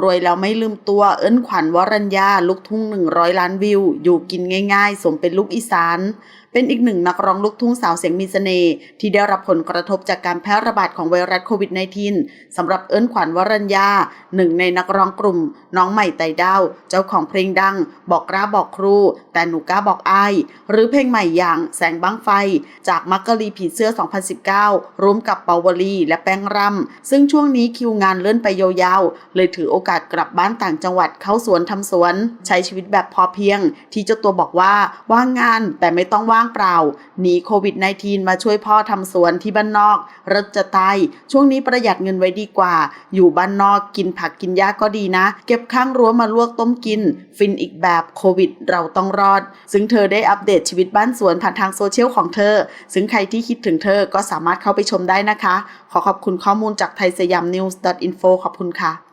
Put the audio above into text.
รวยแล้วไม่ลืมตัวเอิ้นขวัญวรัญญา ลูกทุ่ง 100 ล้านวิว อยู่กินง่ายๆ สมเป็นลูกอีสาน เป็นอีกหนึ่งนักร้องลูกทุ่งสาวเสียงมีเสน่ห์ที่ได้รับผลกระทบจากการแพร่ระบาดของไวรัสโควิด -19 สำหรับเอิ้นขวัญวรัญญาหนึ่งในนักร้องกลุ่ม น้องใหม่ไต่ดาว เจ้าของเพลงดัง บอกกล้าบอกครู แต่หนูกล้าบอกอายหรือเพลงใหม่อย่างแสงบังไฟ จากมักกะลีผีเสื้อ 2019 ร่วมกับเปาวลีและแป้งรำซึ่งช่วงนี้คิวงานเลื่อนไปยาวๆ เลยถือโอกาสกลับบ้านต่างจังหวัดเข้าสวนทำสวน ใช้ชีวิตแบบพอเพียง ที่เจ้าตัวบอกว่าว่างงานแต่ไม่ต้องว่างเปล่า หนีโควิด -19 มาช่วยพ่อทำสวนที่บ้านนอกรถจะตายช่วงนี้ประหยัดเงินไว้ดีกว่า อยู่บ้านนอกกินผักกินหญ้าก็ดีนะ เก็บข้างรั้วมาลวกต้มกิน ฟินอีกแบบโควิดเราต้องรอด ซึ่งเธอได้อัปเดตชีวิตบ้านสวนผ่านทางโซเชียลของเธอ ซึ่งใครที่คิดถึงเธอก็สามารถเข้าไปชมได้นะคะ ขอขอบคุณข้อมูลจากไทยสยามนิวส์ .info ขอบคุณค่ะ